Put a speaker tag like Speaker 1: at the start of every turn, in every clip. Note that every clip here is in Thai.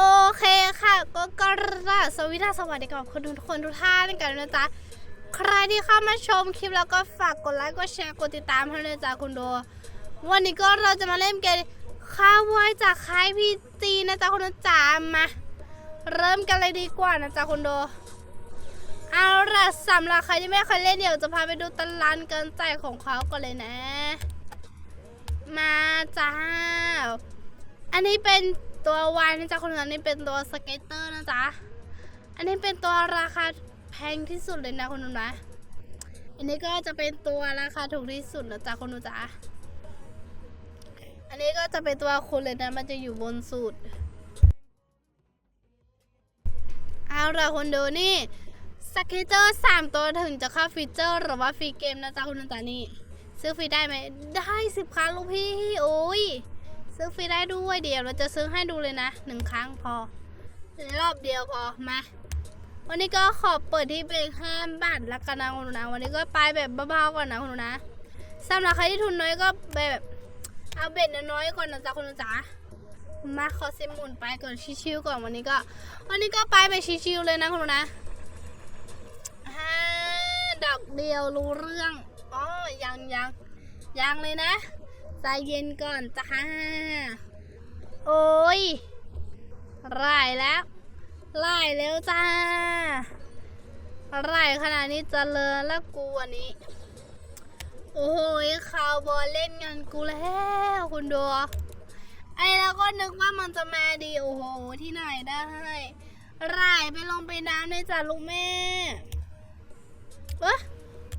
Speaker 1: โอเคค่ะ ก็กราบสวัสดีสวัสดีกับคนทุกคนทุกท่านกันนะจ๊ะ ใครที่เข้ามาชมคลิปแล้วก็ฝากกดไลค์กดแชร์กดติดตามให้เลยจ้ะคุณโด วันนี้ก็เราจะมาเล่นเกมข้าววายจากค่ายพีจีนะจ๊ะคุณจ๋ามา เริ่มกันเลยดีกว่านะจ๊ะคุณโด เอาล่ะสำหรับใครที่ไม่เคยเล่นเดี๋ยวจะพาไปดูตารางการจ่ายของเขาก่อนเลยนะ มาจ้า อันนี้เป็น ตัววายนะจ๊ะคนนั้นนี่เป็นตัวสเก็ตเตอร์นะจ๊ะ อันนี้เป็นตัวราคาแพงที่สุดเลยนะคุณนุ่นนะอันนี้ก็จะเป็นตัวราคาถูกที่สุดนะจ๊ะคุณนุ่นจ๊ะ อันนี้ก็จะเป็นตัวคุณเลยนะมันจะอยู่บนสุด เอาละคนดูนี่สเก็ตเตอร์สามตัวถึงจะเข้าฟีเจอร์หรือว่าฟรีเกมนะจ๊ะคุณนุ่นจ๊ะนี่ซื้อฟรีได้ไหมได้สิบครั้งลูกพี่โอ้ย ซื้อฟรีได้ด้วยเดี๋ยวเราจะซื้อให้ดูเลยนะหนึ่งครั้งพอรอบเดียวพอมาวันนี้ก็ขอเปิดที่เป็นห้าบาทละกันนะคุณหนูนะ วันนี้ก็ไปแบบเบาๆก่อนนะคุณหนูนะสำหรับใครที่ทุนน้อยก็แบบเอาเบ็ดน้อยก่อนนะจ๊ะคุณหนูจ๋ามาขอเซมหมุนไปก่อนชิวๆก่อนวันนี้ก็ วันนี้ก็ไปแบบชิวๆเลยนะคุณหนูนะห้าดอกเดียวรู้เรื่องอ๋อยังยังยังเลยนะ ใจเย็นก่อนจ้า โอ้ยไล่แล้วไล่แล้วจ้าไล่ขนาดนี้เจริญแล้วกูวันนี้ โอ้ยข่าวบอลเล่นงานกูแล้วคุณดูไอ้แล้วก็นึกว่ามันจะมาดี โอ้โห ที่ไหนได้ไล่ไปลงไปน้ำในจ้าลูกแม่เอะ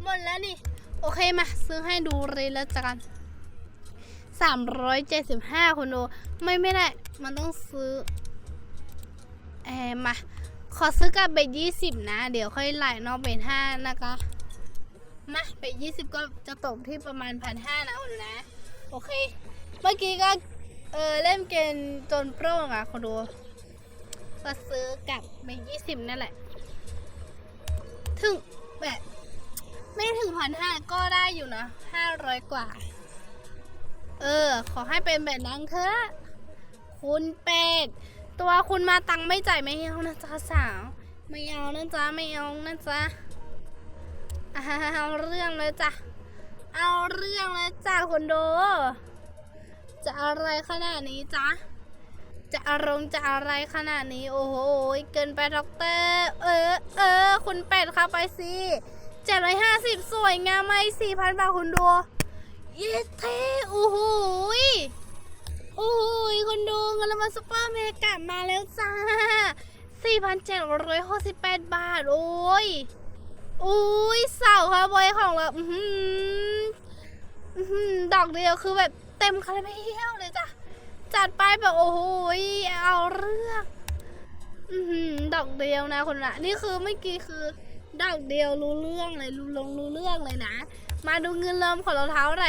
Speaker 1: หมดแล้วนี่ โอเคมา ซื้อให้ดูเลยแล้วกัน 375คุณดูไม่ไม่ได้ มันต้องซื้อเออมา ขอซื้อกับเบ็ด20นะ เดี๋ยวค่อยไหลนอกเบ็ด5นะคะ มาเบ็ด20ก็จะตกที่ประมาณพันห้านะคุณนะ โอเค เมื่อกี้ก็ เออเล่นเกมจนโปร่งอะคุณดูก็ซื้อกับเบ็ด20นั่นแหละ ถึงแบบ ไม่ถึงพันห้าก็ได้อยู่นะห้าร้อยกว่า เออ ขอให้เป็นแบบนั้นเถอะคุณเป็ดตัวคุณมาตังค์ไม่จ่ายไม่เอานะจ๊ะสาว ไม่เอานะจ๊ะไม่เอานะจ๊ะเอาเรื่องเลยจ้ะเอาเรื่องเลยจ้ะคุณโด จะอะไรขนาดนี้จ๊ะจะอารมณ์จะอะไรขนาดนี้ โอ้โหเกินไปด็อกเตอร์เออเออคุณเป็ดเข้าไปสิเจ็ดร้อยห้าสิบสวยงามไหมสี่พันบาทคุณดู เย้เท่โอ้โหยโอ้โหยคนดูเงินรางวัลซุปเปอร์เมกะมาแล้วจ้า 4,768 บาท โอ้ย โอ้ยเสาค่ะบอยของเราอือหืออื้อหือดอกเดียวคือแบบเต็มคาราเบลเลยจ้ะ จัดไปแบบโอ้โหยเอาเรื่องอือหือดอกเดียวนะคนละนี่คือเมื่อกี้คือดอกเดียวรู้เรื่องเลยรู้ลงรู้เรื่องเลยนะ มาดูเงินเริ่มของรองเท้าอะไร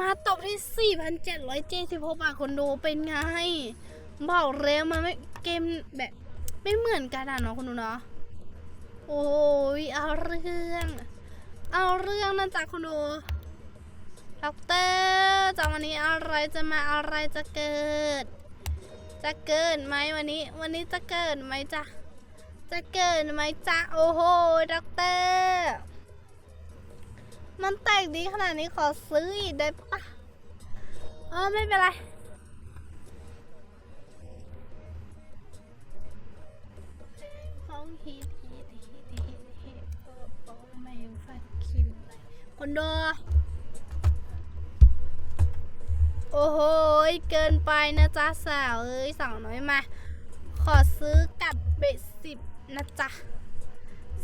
Speaker 1: มาตบที่ 4,776 บาทคนดูเป็นไง บอกเร็วมันไม่เกมแบบไม่เหมือนกันอะเนาะคุณดูเนาะ โอ้ยเอาเรื่อง เอาเรื่องนะจ๊ะคุณดูด็อกเตอร์จากวันนี้อะไรจะมาอะไรจะเกิด จะเกิดไหมวันนี้ วันนี้จะเกิดไหมจ๊ะ จะเกิดไหมจ๊ะ โอ้โหด็อกเตอร์ มันแตกดีขนาดนี้ขอซื้ออีกได้ปะเออไม่เป็นไรห้องฮีทฮีทฮีทฮีทฮีทโอ้โอ้ไม่ฟัดคิวเลยคนดูโอ้โห เกินไปนะจ๊ะสาว เอ้ยสาวน้อยมา ขอซื้อกับเบสสิบนะจ๊ะ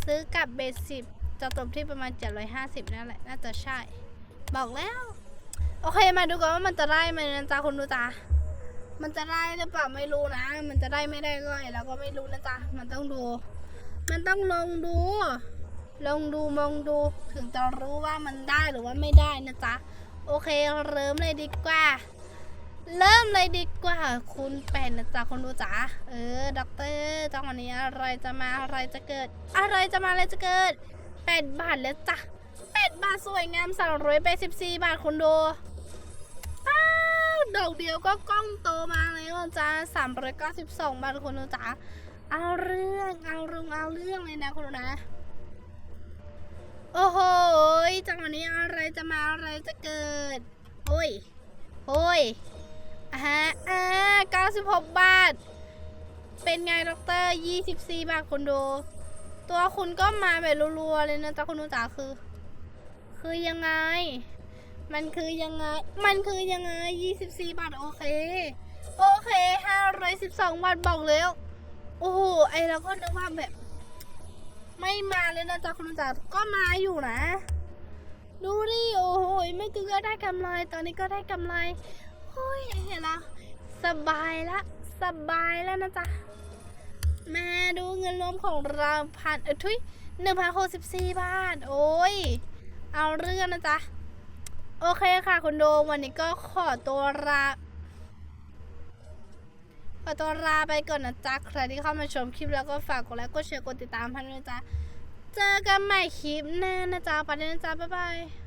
Speaker 1: ซื้อกับเบสสิบ จะตกที่ประมาณ 750 นั่นแหละ น่าจะใช่ บอกแล้ว โอเค มาดูกันว่ามันจะได้ไหมนะจ๊ะคุณดูจ้ามันจะได้หรือเปล่าไม่รู้นะ มันจะได้ไม่ได้ก็เราก็ไม่รู้นะจ๊ะ มันต้องดู มันต้องลองดู ลองดูมองดู ถึงจะรู้ว่ามันได้หรือว่าไม่ได้นะจ๊ะ โอเค เริ่มเลยดีกว่า เริ่มเลยดีกว่า คุณเป็นนะจ๊ะคุณดูจ๋า เออด็อกเตอร์จังหวะนี้อะไรจะมาอะไรจะเกิด อะไรจะมาอะไรจะเกิด แปดบาทแล้วจ้ะแปดบาทสวยงามสามร้อยแปดสิบสี่บาทคุณดูอ้าดอกเดียวก็กล้องโตมาแล้วนจ้าสามร้อยเก้าสิบสองบาทคุณดูจ้าเอาเรื่องเอาเรื่องเอาเรื่องเลยนะคุณดูนะ โอ้โหจังหวะนี้อะไรจะมาอะไรจะเกิด โอ้ยโอ้ยอ่าฮะอ่าเก้าสิบหกบาท เป็นไงด็อกเตอร์ยี่สิบสี่บาทคุณดู ตัวคุณก็มาแบบรัวๆเลยนะจ๊ะคุณดูจ๋าคือ คือยังไง มันคือยังไง มันคือยังไงยี่สิบสี่บาทโอเค โอเคห้าร้อยสิบสองบาทบอกแล้ว โอ้โห ไอเราก็นึกว่าแบบ ไม่มาเลยนะจ๊ะคุณจ๋าก็มาอยู่นะ ดูดิโอ้โหไม่คือก็ได้กำไร ตอนนี้ก็ได้กำไร โอ้ยเห็นละสบายละ สบายแล้วนะจ๊ะ เงินรวมของเราพันเออทุยหนึ่งพันหกสิบสี่บาท โอ้ย เอาเรื่องนะจ๊ะ โอเคค่ะคุณโดวันนี้ก็ขอตัวลาขอตัวลาไปก่อนนะจ๊ะ ใครที่เข้ามาชมคลิปแล้วก็ฝากกดไลค์กดแชร์กดติดตามพันด้วยนะจ๊ะ เจอกันใหม่คลิปหน้านะจ๊ะไปเลยนะจ๊ะ บ๊ายบาย